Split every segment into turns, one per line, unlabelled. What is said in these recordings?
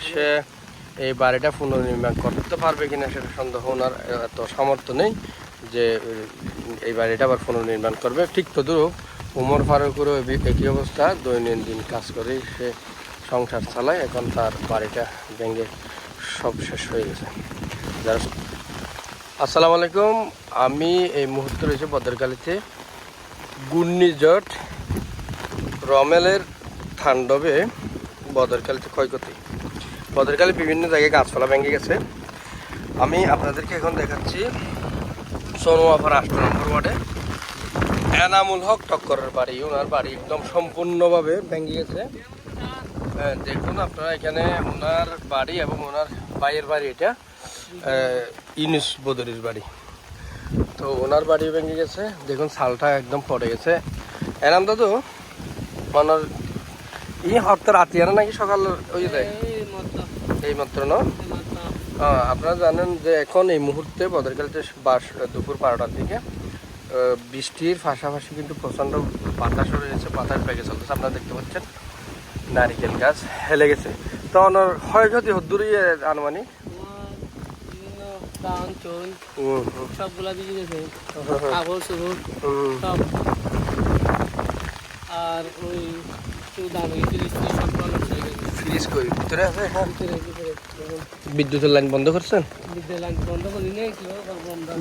এসে এই বাড়িটা পুনর্নির্মাণ করতে পারবে কিনা সেটা সন্দেহ ওনার এত সামর্থ্য নেই যে, এই বাড়িটা আবার পুনর্নির্মাণ করবে। ঠিক তদুরূপ উমর ফারুকেরও একই অবস্থা। দৈনন্দিন কাজ করেই সে সংসার চালায়। এখন তার বাড়িটা ভেঙে সব শেষ হয়ে গেছে। আসসালামু আলাইকুম। আমি এই মুহূর্তে রয়েছে বদরকালিতে ঘূর্ণিঝড় রমেলের থান্ডবে বদরকালিতে ক্ষয়ক্ষতি। বদরকালে বিভিন্ন জায়গায় গাছপালা ভেঙে গেছে। আমি আপনাদেরকে এখন দেখাচ্ছি সোনোয়াফার আষ্ট নম্বর ওয়ার্ডে। এনামুল হক টক্করের বাড়ি ওনার বাড়ি একদম সম্পূর্ণভাবে ভেঙে গেছে। হ্যাঁ, দেখুন আপনারা এখানে ওনার বাড়ি এবং ওনার ভাইয়ের বাড়ি এটা ইউনুস বদরির বাড়ি। তো ওনার বাড়ি ভেঙে গেছে। দেখুন শালটা একদম পড়ে গেছে। এনাম দাদু ওনার ই হপ্তাহ রাতি নাকি সকাল ওই দেয় এই মাত্র না আপনারা জানেন যে এখন এই মুহূর্তে বদরকালিতে বাস দুপুর বারোটার দিকে বৃষ্টির পাশাপাশি কিন্তু প্রচণ্ড বাতাস রয়েছে বাতাস বেগে চলতেছে। আপনারা দেখতে পাচ্ছেন নারিকেল গাছ হেলে গেছে। তো ওনার ক্ষয়ক্ষতি দূরই আনুমানিক?
সবগুলা দিয়ে গেছে কাপড় চোপড়
হুম।
সব। আর ওই দান
কই ভিতরে আছে?
ভিতরে
বিদ্যুতের লাইন বন্ধ করছেন?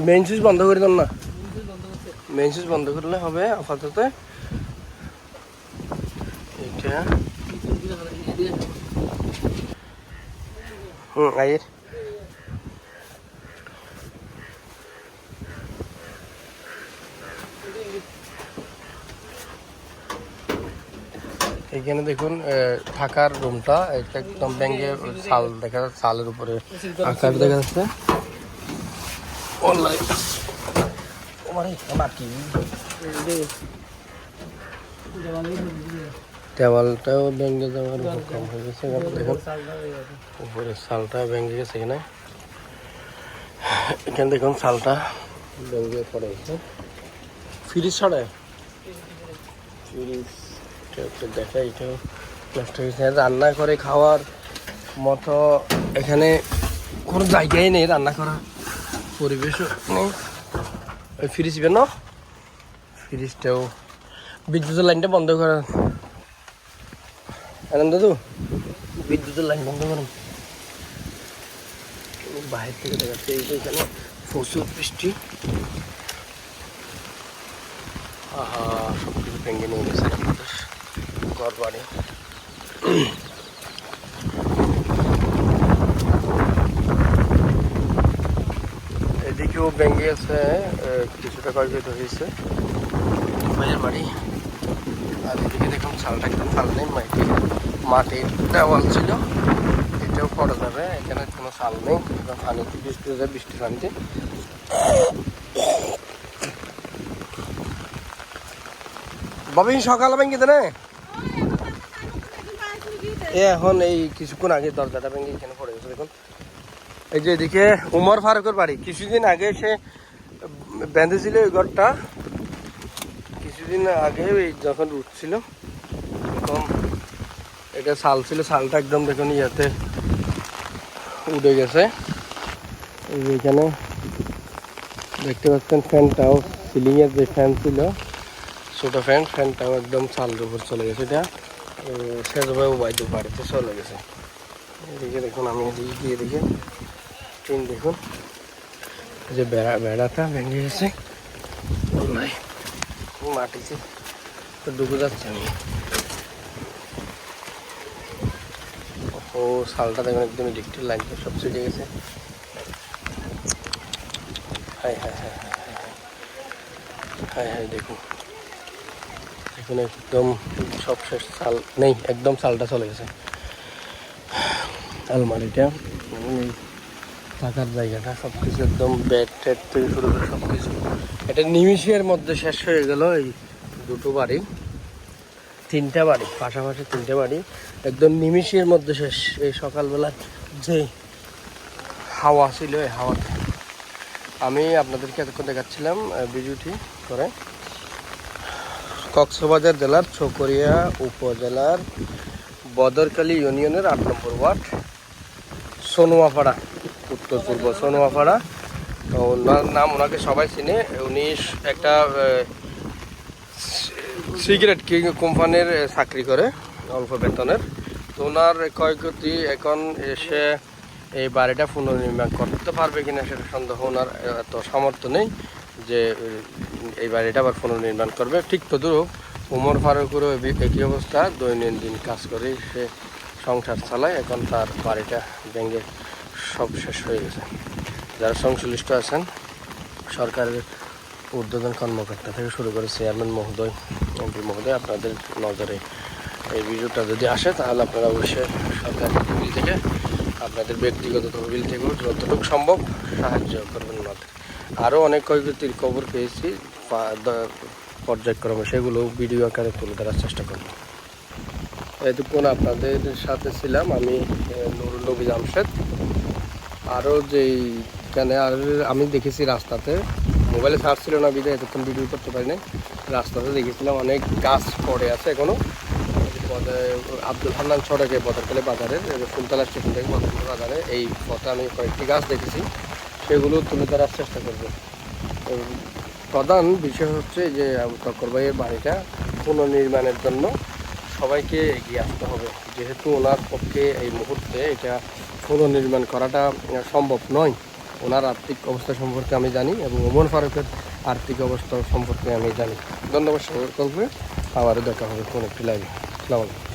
মেইন সুইচ বন্ধ করে দেন না। মেইন সুইচ বন্ধ করলে হবে আপাতত। এটা। হুম আইয়ের। এখানে দেখুন থাকার রুমটা এটা একদম ব্যাঙ্গে ছাল দেখা যাচ্ছে ছালের উপরে আকাশ দেখা যাচ্ছে। দেওয়ালটাও ভেঙে যাওয়ার কম হয়ে গেছে দেখুন, উপরে শালটা ভেঙে গেছে এখানে এখানে দেখুন, শালটা ভেঙে পড়ে গেছে। ফ্রিজ ছড়ায়? ফ্রিজ। একটু দেখা এটাও নষ্ট হয়ে গেছে। রান্না করে খাওয়ার মতো এখানে কোনো জায়গাই নেই রান্না করার। পরিবেশও নেই। ওই ফ্রিজ বেন ফ্রিজটাও বিদ্যুতের লাইনটা বন্ধ করা আনন্দ দাদু? বিদ্যুতের লাইন বন্ধ করুন। বাইরে থেকে দেখাচ্ছে এই এখানে প্রচুর বৃষ্টি। আহা সব কিছু ভেঙে নিয়ে গেছে ঘর বাড়ি এদিকেও ভেঙে আছে কিছুটা ক্ষয়ক্ষতি হয়েছে। ভাইয়ের বাড়ি। আর এদিকে দেখুন চালটা একদম চাল নেই মাটির মাটির দেওয়াল ছিল। এটাও পড়ে যাবে এখানে কোনো চাল নেই। পানিতে বৃষ্টি হয়ে যায় বৃষ্টির পানিতে। বাবা সকালে ভেঙে দেনে? এ এখন এই কিছুক্ষণ আগে দরজাটা ভেঙে এখানে পড়ে গেছে, দেখুন। এই যে এদিকে উমর ফারুকের বাড়ি। কিছুদিন আগে সে বেঁধেছিল এই ঘরটা। কিছুদিন আগে এই যখন উঠছিল, তখন এটা শাল ছিল, শালটা একদম দেখুন ইয়াতে উঠে গেছে। এখানে দেখতে পাচ্ছেন ফ্যানটাও সিলিং এর যে ফ্যান ছিল, ছোট ফ্যান, ফ্যানটাও একদম চালের উপর চলে গেছে এটা। সেজভাবে বাইদু বাড়িতে চলে গেছে। এদিকে দেখুন, আমি এদিকে গিয়ে দেখি টিন দেখুন। যে বেড়া, বেড়াটা ভেঙে গেছে। নাই মাটিতে তো ডুবে যাচ্ছে আমি। ও, শালটা দেখুন, একদম ইলেকট্রিক লাইন সব ছিটে গেছে। হাই হাই হাই হাই। হাই হাই দেখুন। দেখুন একদম সব শেষ চাল নেই, একদম চালটা চলে গেছে। আলমারিটা, এই থাকার জায়গাটা সব কিছু একদম বেড টেড থেকে শুরু করে সব কিছু এটা নিমিষের মধ্যে শেষ হয়ে গেল এই দুটো বাড়ি। তিনটা বাড়ি, পাশাপাশি তিনটা বাড়ি। একদম নিমিষের মধ্যে শেষ। এই সকালবেলা যে হাওয়া ছিল, এই হাওয়াতে আমি আপনাদেরকে এতক্ষণ দেখাচ্ছিলাম বিজুটি করে। কক্সবাজার জেলার ছকরিয়া উপজেলার বদরকালী ইউনিয়নের আট নম্বর ওয়ার্ড, সোনুয়াপাড়া, উত্তর পূর্ব সোনুয়াপাড়া। তো ওনার নাম ওনাকে সবাই চিনে। উনি একটা সিগারেট কিং কোম্পানির চাকরি করে, অল্প বেতনের। তো ওনার ক্ষয়ক্ষতি এখন এসে এই বাড়িটা পুনর্নির্মাণ করতে পারবে কিনা সেটা সন্দেহ ওনার এত সামর্থ্য নেই। যে এই বাড়িটা আবার পুনর্নির্মাণ করবে। ঠিক তদুরূপ উমর ফারুকেরও একই অবস্থা। দৈনন্দিন কাজ করে সে সংসার চালায়। এখন তার বাড়িটা ভেঙে সব শেষ হয়ে গেছে। যারা সংশ্লিষ্ট আছেন, সরকারের ঊর্ধ্বতন কর্মকর্তা থেকে শুরু করে চেয়ারম্যান মহোদয়, এমপি মহোদয়, আপনাদের নজরে এই ভিডিওটা যদি আসে, তাহলে আপনারা অবশ্যই সরকারের তহবিল থেকে আপনাদের ব্যক্তিগত তহবিল থেকেও যতটুকু সম্ভব সাহায্য করবেন। আরও অনেক ক্ষয়ক্ষতির খবর পেয়েছি পর্যায়ক্রমে সেগুলো ভিডিও আকারে তুলে ধরার চেষ্টা করব। এতক্ষণ আপনাদের সাথে ছিলাম আমি নুরুল নবী জামশেদ। আরও যেই এখানে আর আমি দেখেছি রাস্তাতে, মোবাইলে সার্চ ছিল না বিদায় এতক্ষণ ভিডিও করতে পারি নাই রাস্তাতে দেখেছিলাম অনেক গাছ পড়ে আছে এখনও আব্দুল হান্নান সড়কে বদরকালে বাজারের ফুলতলা স্টেশন থেকে বদরকালে বাজারে এই পথে আমি কয়েকটি গাছ দেখেছি। সেগুলো তুলে ধরার চেষ্টা করবে। প্রধান বিষয় হচ্ছে যে আবু তকর ভাইয়ের বাড়িটা পুনর্নির্মাণের জন্য সবাইকে এগিয়ে আসতে হবে। যেহেতু ওনার পক্ষে এই মুহূর্তে এটা পুনর্নির্মাণ করাটা সম্ভব নয়। ওনার আর্থিক অবস্থা সম্পর্কে আমি জানি এবং ওমর ফারুকের আর্থিক অবস্থা সম্পর্কে আমি জানি। ধন্যবাদ সকলকে। আবারও দেখা হবে কোন একটি লাইভে আসসালামু আলাইকুম।